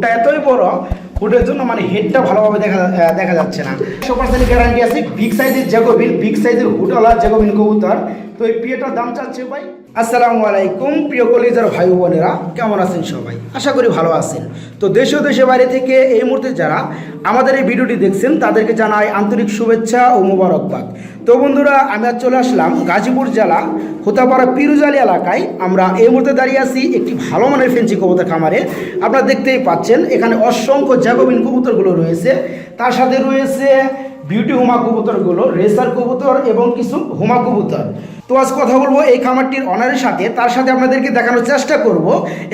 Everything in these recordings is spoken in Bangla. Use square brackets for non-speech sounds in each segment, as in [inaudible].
এতই বড় ফুটের জন্য মানে হেডটা ভালোভাবে দেখা দেখা যাচ্ছে না। একশো পার্সেন্ট গ্যারান্টি আছে বিগ সাইজের জেগোবিন বিগ সাইজের হুটওয়ালা জেগোবিন কবুতর। তো এই পিয়েটার দাম চাচ্ছে ভাই আসসালামু আলাইকুম, প্রিয় কলিজার ভাই বোনেরা, কেমন আছেন সবাই? আশা করি ভালো আছেন। তো দেশ ও দেশের বাইরে থেকে এই মুহূর্তে যারা আমাদের এই ভিডিওটি দেখছেন, তাদেরকে জানাই আন্তরিক শুভেচ্ছা ও মোবারকবাদ। তো বন্ধুরা, আমি আজ চলে আসলাম গাজীপুর জেলা, হোতাপাড়া পিরুজালি এলাকায়। আমরা এই মুহূর্তে দাঁড়িয়ে আছি একটি ভালো মানের ফেন্সি কবুতর খামারে। আপনারা দেখতেই পাচ্ছেন, এখানে অসংখ্য জ্যাগোবিন কবুতরগুলো রয়েছে। তার সাথে রয়েছে বিউটি হুমা কবুতরগুলো রেসার কবুতর এবং কিছু হুমা কবুতর তো আজ কথা বলব এই খামারটির অনারের সাথে তার সাথে আপনাদেরকে দেখানোর চেষ্টা করব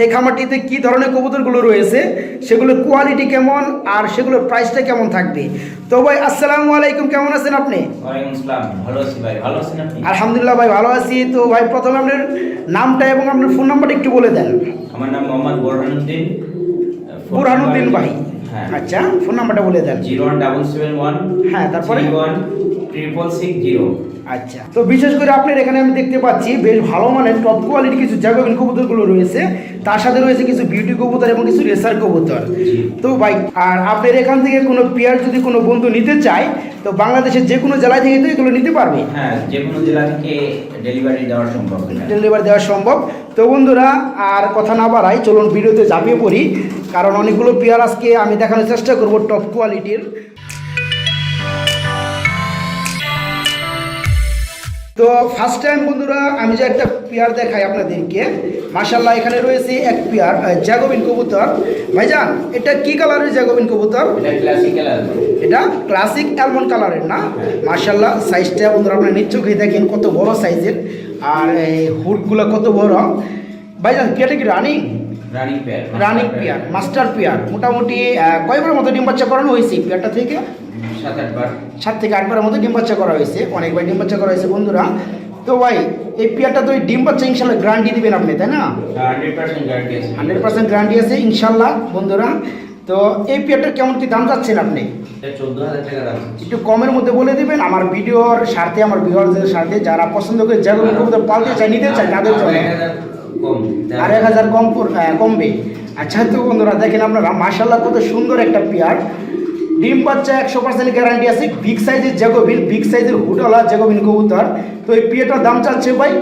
এই খামারটিতে কি ধরনের কবুতরগুলো রয়েছে সেগুলোর কোয়ালিটি কেমন আর সেগুলোর প্রাইসটা কেমন থাকবে। তো ভাই আসসালামু আলাইকুম কেমন আছেন আপনি? ভালো আছি ভাই ভালো আছেন আপনি? আলহামদুলিল্লাহ ভাই ভালো আছি। তো ভাই প্রথমে আপনার নামটা এবং আপনার ফোন নাম্বারটা একটু বলে দেন। আমার নাম মোহাম্মদ বোরহানুদ্দিন। বুরহানুদ্দিন ভাই। আচ্ছা ফোন নাম্বারটা বলে দেন। Zero one double seven one হ্যাঁ, তারপরে? One triple six zero. আচ্ছা তো বিশেষ করে আপনার এখানে আমি দেখতে পাচ্ছি বেশ ভালো মানের টপ কোয়ালিটি কিছু জ্যাগোবিন কবুতরগুলো রয়েছে। তার সাথে রয়েছে কিছু বিউটি কবুতর এবং কিছু রেসার কবুতর। তো ভাই আর আপনার এখান থেকে কোনো পেয়ার যদি কোনো বন্ধু নিতে চায় তো বাংলাদেশের যে কোনো জেলায় থেকে তো এগুলো নিতে পারবে? হ্যাঁ যে কোনো জেলা থেকে ডেলিভারি দেওয়া সম্ভব। ডেলিভারি দেওয়া সম্ভব। তো বন্ধুরা আর কথা না বাড়াই চলুন ভিডিওতে ঝাঁপিয়ে পড়ি। কারণ অনেকগুলো পেয়ার আজকে আমি দেখানোর চেষ্টা করব টপ কোয়ালিটির তো ফার্স্ট টাইম বন্ধুরা আমি যে একটা পেয়ার দেখাই আপনাদেরকে মাশাল্লাহ এখানে রয়েছে এক পেয়ার জ্যাগোবিন কবুতর। ভাইজান এটা কি কালারের জ্যাগোবিন কবুতর? এটা ক্লাসিক অ্যালমন্ড কালারের না? মার্শাল্লাহ সাইজটা বন্ধুরা আপনার নিচ্ছ খেয়ে দেখেন কত বড় সাইজের আর এই হুডগুলো কত বড়। ভাইজান পেয়ারটা কি running running pair running pair. Master pair. মোটামুটি আহ, মতো ডিম বাচ্চা করানো হয়েছে পেয়ারটা থেকে? সাত আটবার সাত থেকে আটবারের মতো ডিম বাচ্চা করা হয়েছে। অনেকবার ডিম বাচ্চা করা হয়েছে বন্ধুরা। তো ভাই এই পেয়ারটা তো ডিম বাচ্চা ইনশাল্লাহ গ্যারান্টি দিবেন আপনি তাই না? হান্ড্রেড পার্সেন্ট গ্যারান্টি আছে। ইনশাল্লাহ বন্ধুরা। তো এই পেয়ারটার কেমন কি দাম চাচ্ছেন আপনি? একটু কমের মধ্যে বলে দিবেন আমার ভিডিওর স্বার্থে আমার ভিউয়ারদের স্বার্থে যারা পছন্দ করে যেগুলো কবুতর পালতে চায় নিতে চায় তাদের জন্য। আর এক হাজার কম কমবে। আচ্ছা তো বন্ধুরা, দেখেন আপনারা মার্শাল্লাহ কত সুন্দর একটা পেয়ার। ডিম বাচ্চা একশো পার্সেন্ট গ্যারান্টি আছে বিগ সাইজের জেগোবিন বিগ সাইজের হুটলা জেগোবিন কবুতর। তো এই পিয়েটার দাম চাচ্ছে ভাই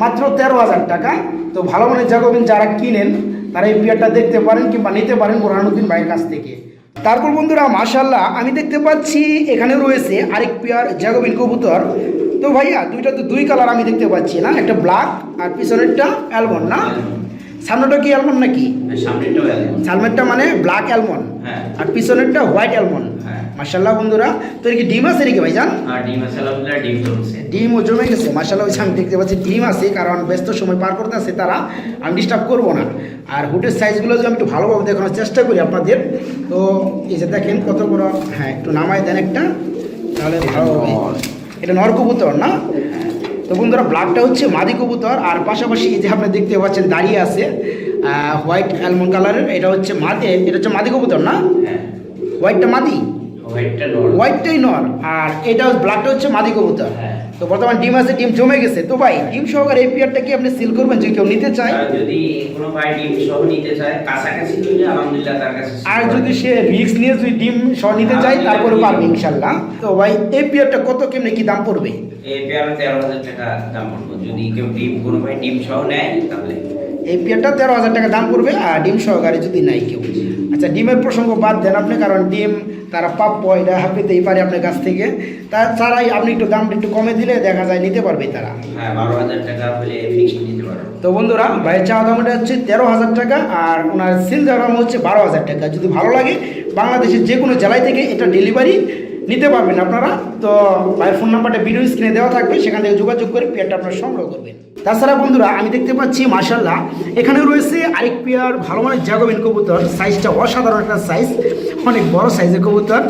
মাত্র তেরো হাজার টাকা। তো ভালো মানে জেগোবিন যারা কিনেন, তারা এই পিয়ারটা দেখতে পারেন কিংবা নিতে পারেন বোরহানুদ্দিন ভাইয়ের কাছ থেকে। তারপর বন্ধুরা মাশাল্লাহ আমি দেখতে পাচ্ছি এখানে রয়েছে আরেক পেয়ার জ্যাগোবিন কবুতর। তো ভাইয়া দুইটা তো দুই কালার আমি দেখতে পাচ্ছি না একটা ব্ল্যাক আর পিছনেরটা অ্যালবন না? সামনেটা কি অ্যালমন্ড নাকি? সামনেরটা মানে ব্ল্যাক অ্যালমন্ড হ্যাঁ। আর পিছনেরটা হোয়াইট অ্যালবন হ্যাঁ। মাশাল্লাহ বন্ধুরা তো কি ডিম আছে নাকি ভাইজান? চলছে ডিমও জমে গেছে যে আমি দেখতে পাচ্ছি ডিম আছে কারণ ব্যস্ত সময় পার করতে আছে তারা আমি ডিস্টার্ব করব না। আর হুটের সাইজগুলো যদি আমি একটু ভালোভাবে দেখানোর চেষ্টা করি আপনাদের তো এই যে দেখেন কত বড় হ্যাঁ একটু নামায় দেন একটা তাহলে ভালো হবে। এটা নর কবুতর না? তো বন্ধুরা ব্ল্যাকটা হচ্ছে মাদি কবুতর আর পাশাপাশি এই যে আপনি দেখতে পাচ্ছেন দাঁড়িয়ে আছে হোয়াইট অ্যালমন্ড কালারের এটা হচ্ছে মাদি এটা হচ্ছে মাদি কবুতর না? হ্যাঁ। হোয়াইটটা মাদি? হোয়াইটটাই নর। আর এটা ব্ল্যাকটা হচ্ছে মাদি কবুতর। হ্যাঁ। তো বর্তমান ডিম আছে ডিম জমে গেছে। তো ভাই ডিম সহকারে এই পেয়ারটা কি আপনি সিল করবেন যে কেউ নিতে চায়। যদি কোনো ভাই ডিম সহ নিতে চায় কাছাকাছি নিলে আলহামদুলিল্লাহ তার কাছে আর যদি সে রিক্স নিয়ে যদি ডিম সহ নিতে চায় তারপরে পারবে ইনশাল্লাহ তো ভাই এই পেয়ারটা কত কেমনি কি দাম পড়বে? এই পেয়ার তেরো হাজার টাকা দাম পড়বে। যদি কেউ ডিম কোনো ভাই ডিম সহ নেয় তাহলে। এই পেয়ারটা তেরো হাজার টাকা দাম পড়বে আর ডিম সহকারে যদি নাই কেউ। আচ্ছা ডিমের প্রসঙ্গ বাদ দেন আপনি কারণ ডিম তারা পাপ প্রাপ্য এটা পেতেই পারে আপনার কাছ থেকে। তাছাড়াই আপনি একটু দামটা একটু কমে দিলে দেখা যায় নিতে পারবে তারা। হ্যাঁ তো বন্ধুরা ভাইয়ের চাওয়া দামটা হচ্ছে তেরো হাজার টাকা আর ওনার সিল দেওয়ার দাম হচ্ছে বারো হাজার টাকা। যদি ভালো লাগে বাংলাদেশের যে কোনো জেলায় থেকে এটা ডেলিভারি নিতে পারবেন আপনারা। তো ভাইয়ের ফোন নাম্বারটা ভিডিও স্ক্রিনে দেওয়া থাকবে সেখান থেকে যোগাযোগ করে পেয়ারটা আপনারা সংগ্রহ করবেন। তাছাড়া বন্ধুরা আমি দেখতে পাচ্ছি মার্শাল্লাহ এখানে রয়েছে আরেক পেয়ার ভালো মানের জাগোবিন কবুতর। সাইজটা অসাধারণ একটা সাইজ অনেক বড় সাইজের কবুতর।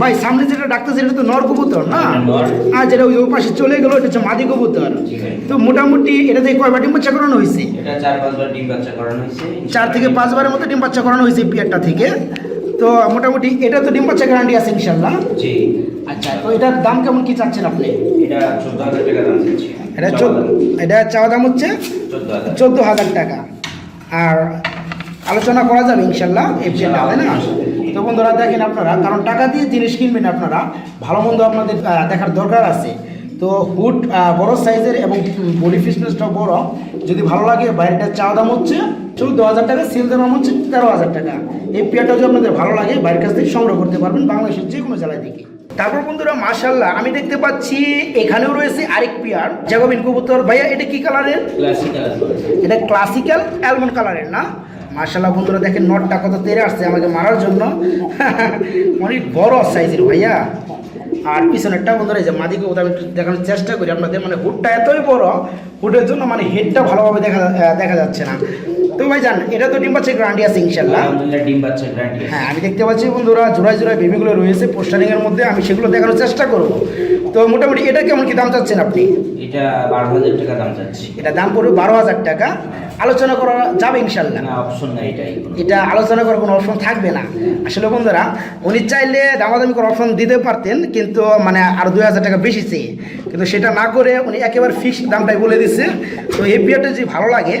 ভাই সামনে যেটা ডাকতেছে এটা তো নর কবুতর না? নর। আর যেটা ওই পাশে চলে গেলো এটা হচ্ছে মাদি কবুতর। তো মোটামুটি এটা থেকে কয়বার ডিম বাচ্চা করানো হয়েছে? চার থেকে পাঁচবারের মতো ডিম বাচ্চা করানো হয়েছে পেয়ারটা থেকে। তো মোটামুটি এটা তো ডিম বাচ্চা গ্যারান্টি আছে ইনশাল্লাহ জি। আচ্ছা তো এটার দাম কেমন কি চাচ্ছেন আপনি? এটা চোদ্দ হাজার টাকা দাম চাচ্ছি। এটা এটা চাওয়া দাম হচ্ছে চোদ্দ হাজার। টাকা। আর আলোচনা করা যাবে ইনশাল্লাহ পেয়ারটা তাই না? তো বন্ধুরা দেখেন আপনারা কারণ টাকা দিয়ে জিনিস কিনবেন আপনারা ভালো মন্দ আপনাদের দেখার দরকার আছে। তো হুড বড় সাইজের এবং বডি ফিটনেসটাও বড়। যদি ভালো লাগে বাইরেটার চা দাম হচ্ছে চৌদ্দ হাজার টাকা সেল দাম হচ্ছে তেরো হাজার টাকা। এই পেয়ারটা যদি আপনাদের ভালো লাগে বাইরের কাছ থেকে সংগ্রহ করতে পারবেন বাংলাদেশের যে কোনো জেলায় থেকে। তারপর বন্ধুরা মাশাল্লাহ আমি দেখতে পাচ্ছি এখানেও রয়েছে আরেক পেয়ার জাগবিন কবুতর। ভাইয়া এটা কি কালারের? এটা ক্লাসিক্যাল অ্যালমন্ড কালারের না? মার্শাল্লাহ বন্ধুরা দেখেন নটটা কত তেরে আসছে আমাকে মারার জন্য। [laughs] অনেক বড় সাইজের ভাইয়া। আর পিছনেরটা বন্ধুরা এই যে মাদিকে ওটা আমি দেখানোর চেষ্টা করি আপনাদের। মানে হুডটা এতই বড় হুডের জন্য মানে হেডটা ভালোভাবে দেখা দেখা যাচ্ছে না। তো ভাই জান এটা তো ডিম গ্রান্ডি আছে ইনশাল্লাহ আলহামদুলিল্লাহ ডিম বাচ্চা গ্যারান্টি হ্যাঁ আমি দেখতে পাচ্ছি বন্ধুরা জোড়ায় জোড়ায় বেবিগুলো রয়েছে পোস্টারিংয়ের মধ্যে আমি সেগুলো দেখানোর চেষ্টা করব। তো মোটামুটি এটা কেমন কি দাম চাচ্ছেন আপনি? এটা বারো হাজার টাকা দাম যাচ্ছে এটা দাম পড়বে বারো হাজার টাকা। আলোচনা করা যাবে ইনশাল্লাহ না অপশন না এটাই এটা আলোচনা করার কোনো অপশন থাকবে না। আসলে বন্ধুরা উনি চাইলে দামাদামি করার অপশন দিতে পারতেন কিন্তু মানে আরও দুই হাজার টাকা বেশি চেয়ে। কিন্তু সেটা না করে উনি একেবারে ফিক্সড দামটাই বলে দিচ্ছে। তো এই বিয়ারটা যদি ভালো লাগে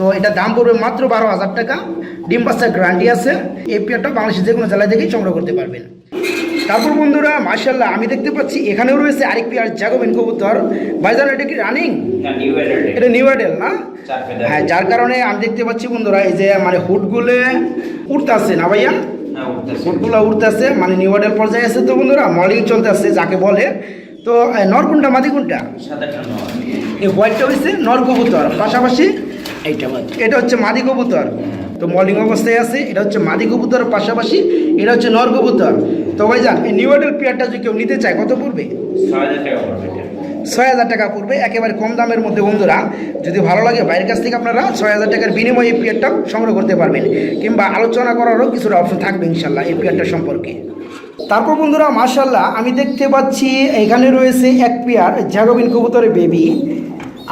তো এটা দাম পড়বে মাত্র বারো হাজার টাকা। ডিম বাচ্চার গ্যারান্টি আছে। এই পেয়ারটা বাংলাদেশের যে কোনো জেলায় থেকেই সংগ্রহ করতে পারবেন। তারপর বন্ধুরা মার্শাল্লাহ আমি দেখতে পাচ্ছি এখানেও রয়েছে আরেক পেয়ার জাগোবিন কবুতর। ভাইজান এটা কি রানিং এটা নিউ আইডেল না? হ্যাঁ যার কারণে আমি দেখতে পাচ্ছি বন্ধুরা এই যে মানে হুটগুলো উঠতেছে না ভাইয়া? হ্যাঁ হুটগুলো উঠতেছে মানে নিউ মডেল পর্যায়ে আছে তো বন্ধুরা মডেলিং চলতেছে যাকে বলে। তো নর কোনটা মাদি কোনটা? এই হোয়াইটটা হচ্ছে নর কবুতর। পাশাপাশি এইটা এটা হচ্ছে মাদি কবুতর। তো মডেলিং অবস্থায় আছে এটা হচ্ছে মাদি কবুতর পাশাপাশি এটা হচ্ছে নর কবুতর। তো ভাইজান এই নিউ মডেল পেয়ারটা যদি কেউ নিতে চায় কত পড়বে? ছয় হাজার টাকা পড়বে এটা। ছয় হাজার টাকা পড়বে একেবারে কম দামের মধ্যে বন্ধুরা। যদি ভালো লাগে বাইরের কাছ থেকে আপনারা ছয় হাজার টাকার বিনিময়ে এই পিয়ারটা সংগ্রহ করতে পারবেন। কিংবা আলোচনা করারও কিছুটা অপশন থাকবে ইনশাল্লাহ এই পিয়ারটা সম্পর্কে। তারপর বন্ধুরা মার্শাল্লাহ আমি দেখতে পাচ্ছি এখানে রয়েছে এক পেয়ার জ্যাগোবিন কবুতরের বেবি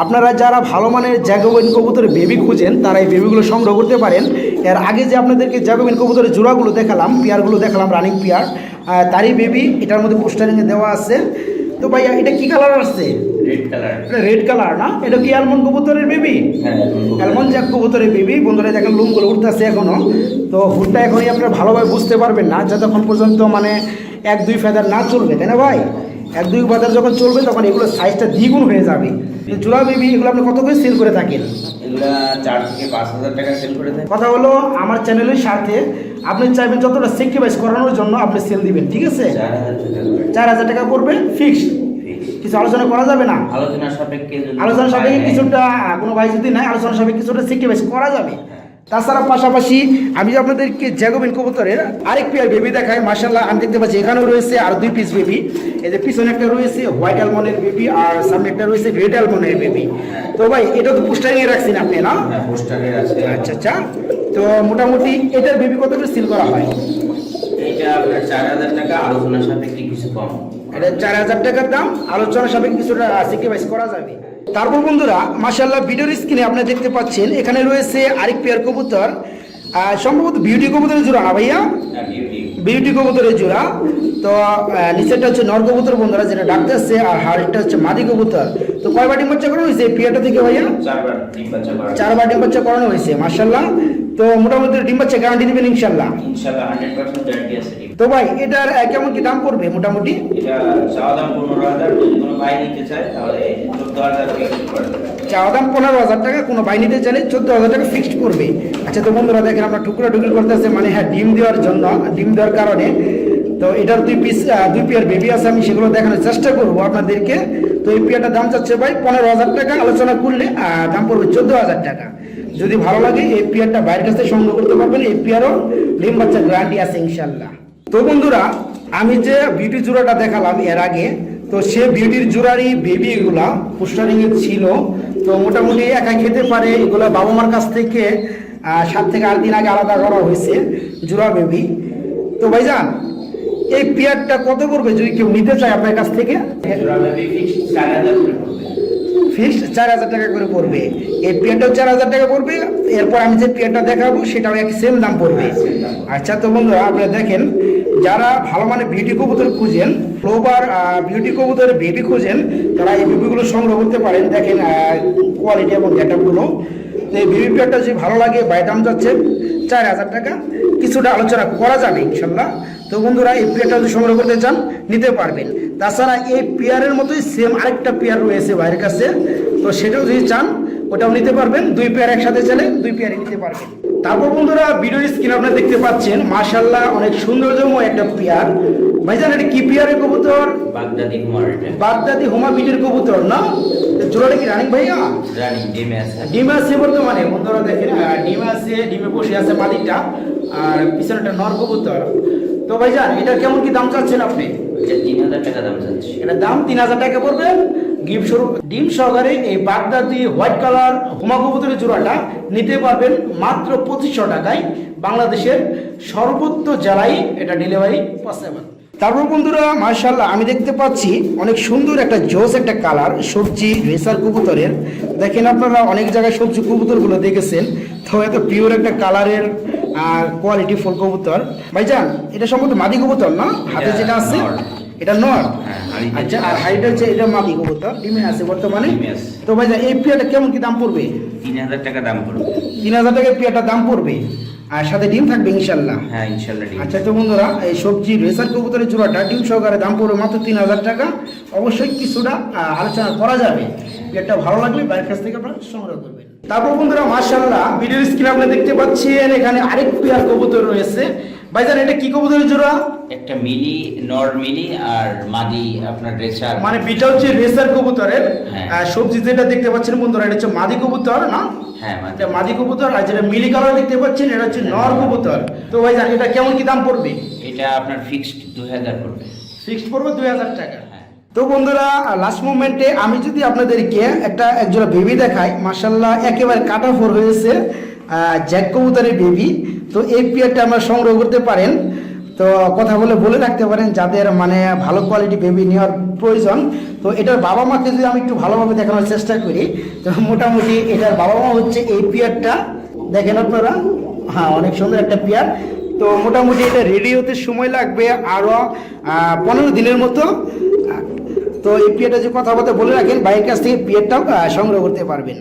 আপনারা যারা ভালো মানের জ্যাগোবিন কবুতরের বেবি খুঁজেন তারা এই বেবিগুলো সংগ্রহ করতে পারেন। এর আগে যে আপনাদেরকে জ্যাগোবিন কবুতরের জোড়াগুলো দেখালাম পেয়ারগুলো দেখালাম রানিং পেয়ার তারই বেবি এটার মধ্যে পোস্টারিংয়ে দেওয়া আছে। তো ভাইয়া এটা কি কালার আসছে? রেড কালার এটা রেড কালার না? এটা কি অ্যালমন্ড কবুতরের বেবি অ্যালমন্ড জ্যাক কবুতরের বেবি বন্ধুরা দেখেন লুমগুলো উঠতেছে এখনও। তো হুডটা এখনই আপনারা ভালোভাবে বুঝতে পারবেন না যতক্ষণ পর্যন্ত মানে এক দুই ফেদার না চলবে তাই না ভাই? এক দুই ফেদার যখন চলবে তখন এগুলো সাইজটা দ্বিগুণ হয়ে যাবে। জোড়া বেবি এগুলো আপনি কত করে সেল করে থাকেন? এগুলা চার থেকে পাঁচ হাজার টাকা সেল করে দেয় কথা হলো আমার চ্যানেলের সাথে আপনি চাইবেন যতটা সেক্রিফাইস করানোর জন্য আপনি সেল দিবেন ঠিক আছে? চার হাজার টাকা পড়বে ফিক্সড কিছু আলোচনা করা যাবে না? আলোচনা সাপেক্ষে আলোচনা সাপেক্ষে কিছুটা কোনো ভাই যদি নাই আলোচনা সাপেক্ষে কিছুটা সেক্রিফাইস করা যাবে। তাছাড়া পাশাপাশি আমি যে আপনাদেরকে জ্যাগোবিন কবুতরের আরেক পেয়ার বেবি দেখাই মার্শাল্লাহ আমি দেখতে পাচ্ছি এখানেও রয়েছে আর দুই পিস বেবি এই যে পিছনে একটা রয়েছে হোয়াইট অ্যালমনের বেবি আর সামনে একটা রয়েছে রেড অ্যালমনের বেবি তো ভাই এটা তো পোস্টারিং রাখছেন আপনি না? হ্যাঁ আচ্ছা আচ্ছা। তো মোটামুটি এটার বেবি কত করে সিল করা হয়? এইটা আপনার চার হাজার টাকা আলোচনা সাপেক্ষে কিছু কম। এটা চার হাজার টাকার দাম। আলোচনা সাপেক্ষে কিছুটা স্যাক্রিফাইস করা যাবে। তারপর বন্ধুরা মাশাল্লাহ ভিডিওর স্ক্রিনে আপনারা দেখতে পাচ্ছেন এখানে রয়েছে আরেক পেয়ার কবুতর। সম্ভবত বিউটি কবুতরের জোড়া না ভাইয়া? হ্যাঁ বিউটি বিউটি কবুতরের জোড়া। তো নিচেরটা হচ্ছে নর কবুতর বন্ধুরা যেটা ডাকতেছে আর হাড়িটা হচ্ছে মাদি কবুতর। তো কয় বাটি বাচ্চা করানো হয়েছে এই পেয়ারটা থেকে ভাইয়া? চার বাটি বাচ্চা করানো হয়েছে। মার্শাল্লাহ তো মোটামুটি ডিম বাচ্চা গ্যারান্টি দেবেন ইনশাল্লাহ ইনশাল্লাহ হান্ড্রেড পার্সেন্ট গ্যারান্টি আছে। তো ভাই এটার কেমন কি দাম পড়বে মোটামুটি? এটা চাওয়া দাম পনেরো হাজার যদি কোনো ভাই নিতে চায় তাহলে চোদ্দ হাজার ফিক্স করে দেবে চাওয়া দাম পনেরো হাজার টাকা কোনো বাই নিতে চাইলে চোদ্দ হাজার টাকা ফিক্সড করবে আচ্ছা তো বন্ধুরা দেখেন আমরা টুকরা টুকরি করতেছে মানে হ্যাঁ ডিম দেওয়ার জন্য ডিম দেওয়ার কারণে। তো এটার দুই পিস দুই পেয়ার বেবি আছে আমি সেগুলো দেখানোর চেষ্টা করব আপনাদেরকে। তো এই পেয়ারটার দাম চাচ্ছে ভাই পনেরো হাজার টাকা আলোচনা করলে দাম পড়বে চোদ্দ হাজার টাকা। যদি ভালো লাগে এই পেয়ারটা বাইরের কাছ থেকে সংগ্রহ করতে পারবেন এই পেয়ারও ডিম বাচ্চা গ্যারান্টি আছে ইনশাল্লাহ তো বন্ধুরা, আমি যে বিউটি জোড়াটা দেখালাম এর আগে, তো সে বিউটির জোড়ারই বেবি এগুলা পোস্টারিং এ ছিল। তো মোটামুটি একা খেতে পারে, এগুলা বাবা মার কাছ থেকে সাত থেকে আট দিন আগে আলাদা করা হয়েছে, জোড়া বেবি তো ভাইজান, এই পেয়ারটা কত পড়বে যদি কেউ নিতে চায় আপনার কাছ থেকে? ফিক্সড চার হাজার টাকা করে পড়বে। এই পেয়ারটাও চার হাজার টাকা পড়বে, এরপর আমি যে পেয়ারটা দেখাবো, সেটাও এক সেম দাম পড়বে। আচ্ছা তো বন্ধুরা আপনারা দেখেন, যারা ভালো মানে বিউটি কবুতর খুঁজেন ফ্লোবার বিউটি কবুতরের বেবি খুঁজেন, তারা এই বেবিগুলো সংগ্রহ করতে পারেন। দেখেন কোয়ালিটি এবং ডেটাগুলো তো এই বেবি পেয়ারটা যদি ভালো লাগে বাই দাম যাচ্ছে চার হাজার টাকা। কিছুটা আলোচনা করা যাবে, ইনশাল্লাহ। তো বন্ধুরা এই পেয়ারটা যদি সংগ্রহ করতে চান নিতে পারবেন। তাছাড়া এই পেয়ারের মতোই সেম আরেকটা পেয়ার রয়েছে ভাইয়ের কাছে। তো সেটাও যদি চান ওটাও নিতে পারবেন। দুই পেয়ার একসাথে চলে দুই পেয়ারই নিতে পারবেন। তারপর বন্ধুরা ভিডিওর স্ক্রিন আপনারা দেখতে পাচ্ছেন মাশাল্লাহ অনেক সৌন্দর্যময় একটা পেয়ার। ভাইজান এটা কি পেয়ারের কবুতর? বাগদাদি কুমার বাগদাদি হোমা বিটের কবুতর না? তো জোড়াটা কি রানিং ভাইয়া? রানি ডিমে আছে। ডিমে আছে বর্তমানে। বন্ধুরা দেখেন আহ, ডিমে আছে ডিমে বসে আছে মাদিকটা আর পিছনে একটা নর কবুতর। তো ভাইজান এটা কেমন কি দাম চাচ্ছেন আপনি? এটা তিন হাজার টাকা দাম চাচ্ছি। এটা দাম তিন হাজার টাকা পড়বে। গিফট স্বরূপ ডিম সহকারে এই বাগদাদি হোয়াইট কালার হুমা কবুতরের জোড়াটা নিতে পারবেন মাত্র পঁচিশশো টাকায় বাংলাদেশের সর্বত্র জেলায় এটা ডেলিভারি পসিবল তারপর বন্ধুরা মার্শাল্লাহ আমি দেখতে পাচ্ছি অনেক সুন্দর একটা জোস একটা কালার সবজি রেসার কবুতরের। দেখেন আপনারা অনেক জায়গায় সবজি কবুতরগুলো দেখেছেন। তো এত পিওর একটা কালারের আর কোয়ালিটি ফুল কবুতর। ভাইজান এটা সম্ভবত মাদি কবুতর না? হাতে যেটা আছে এটা নর? হ্যাঁ, আচ্ছা আর। হাইট হচ্ছে এটা মাদি কবুতর ডিমে আছে বর্তমানে। তো ভাইজান এই পিয়াটা কেমন কি দাম পড়বে? তিন হাজার টাকা দাম পড়বে। তিন হাজার টাকা পিয়াটা দাম পড়বে? আর সাথে ডিম থাকবে ইনশাল্লাহ হ্যাঁ ইনশাল্লাহ আচ্ছা তো বন্ধুরা এই সবজি রেসার কবুতরের জোড়াটা ডিম সহকারে দাম পড়বে মাত্র তিন হাজার টাকা। অবশ্যই কিছুটা আলোচনা করা যাবে। এটা ভালো লাগলে বাইরের কাছ থেকে আপনারা সংগ্রহ করবেন। তারপর বন্ধুরা মার্শাল্লাহ ভিডিও স্ক্রিনে আপনি দেখতে পাচ্ছেন এখানে আরেক পেয়ার কবুতর রয়েছে। ভাইজান এটা কি কবুতরের জোড়া? একটা মিনি নর মিনি আর মাদি আপনার রেসার মানে বিটা হচ্ছে রেসার কবুতরের। হ্যাঁ। সবজি যেটা দেখতে পাচ্ছেন বন্ধুরা এটা হচ্ছে মাদি কবুতর না? হ্যাঁ মাদি। কবুতর আর যেটা মিলি কালার দেখতে পাচ্ছেন এটা হচ্ছে নর কবুতর। তো ভাইজান এটা কেমন কি দাম পড়বে? এটা আপনার ফিক্সড দুই হাজার পড়বে। ফিক্সড পড়বে দুই হাজার টাকা। হ্যাঁ। তো বন্ধুরা লাস্ট মোমেন্টে আমি যদি আপনাদেরকে একটা একজোড়া বেবি দেখাই মার্শাল্লাহ একেবারে কাটা ফোর হয়েছে। জ্যাক কবুতরের বেবি তো এই পেয়ারটা আমরা সংগ্রহ করতে পারেন। তো কথা বলে বলে রাখতে পারেন যাদের মানে ভালো কোয়ালিটি বেবি নেওয়ার প্রয়োজন। তো এটার বাবা মাকে যদি আমি একটু ভালোভাবে দেখানোর চেষ্টা করি, তো মোটামুটি এটার বাবা মা হচ্ছে এই পেয়ারটা। দেখেন আপনারা? হ্যাঁ অনেক সুন্দর একটা পেয়ার। তো মোটামুটি এটা রেডি হতে সময় লাগবে আরও পনেরো দিনের মতো। তো এই পিয়ারটা যে কথা বলতে বলে রাখেন বাইরের কাছ থেকে পিয়ারটাও সংগ্রহ করতে পারবেন।